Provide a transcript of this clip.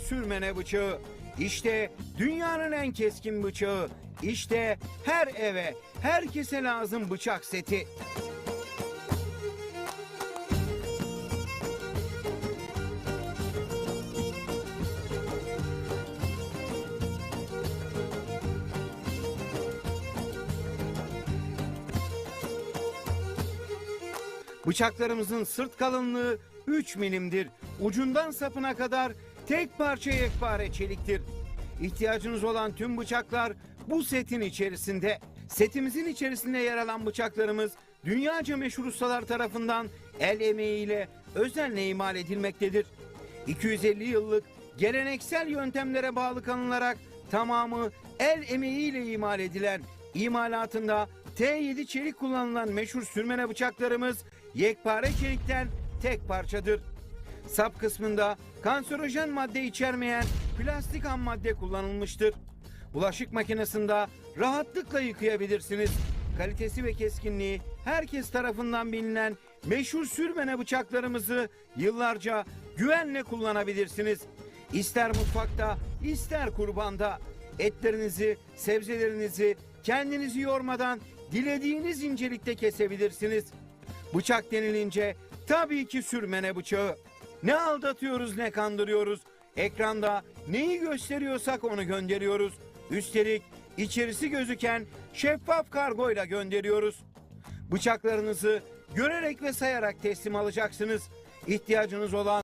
sürmene bıçağı. İşte dünyanın en keskin bıçağı. İşte her eve, herkese lazım bıçak seti. Bıçaklarımızın sırt kalınlığı 3 milimdir. Ucundan sapına kadar tek parça yekpare çeliktir. İhtiyacınız olan tüm bıçaklar bu setin içerisinde. Setimizin içerisinde yer alan bıçaklarımız dünyaca meşhur ustalar tarafından el emeğiyle özenle imal edilmektedir. 250 yıllık geleneksel yöntemlere bağlı kalınarak tamamı el emeğiyle imal edilen imalatında T7 çelik kullanılan meşhur sürmene bıçaklarımız yekpare çelikten tek parçadır. Sap kısmında kanserojen madde içermeyen plastik ham madde kullanılmıştır. Bulaşık makinesinde rahatlıkla yıkayabilirsiniz. Kalitesi ve keskinliği herkes tarafından bilinen meşhur sürmene bıçaklarımızı yıllarca güvenle kullanabilirsiniz. İster mutfakta, ister kurbanda etlerinizi, sebzelerinizi kendinizi yormadan dilediğiniz incelikte kesebilirsiniz. Bıçak denilince tabii ki sürmene bıçağı. Ne aldatıyoruz ne kandırıyoruz. Ekranda neyi gösteriyorsak onu gönderiyoruz. Üstelik içerisi gözüken şeffaf kargoyla gönderiyoruz. Bıçaklarınızı görerek ve sayarak teslim alacaksınız. İhtiyacınız olan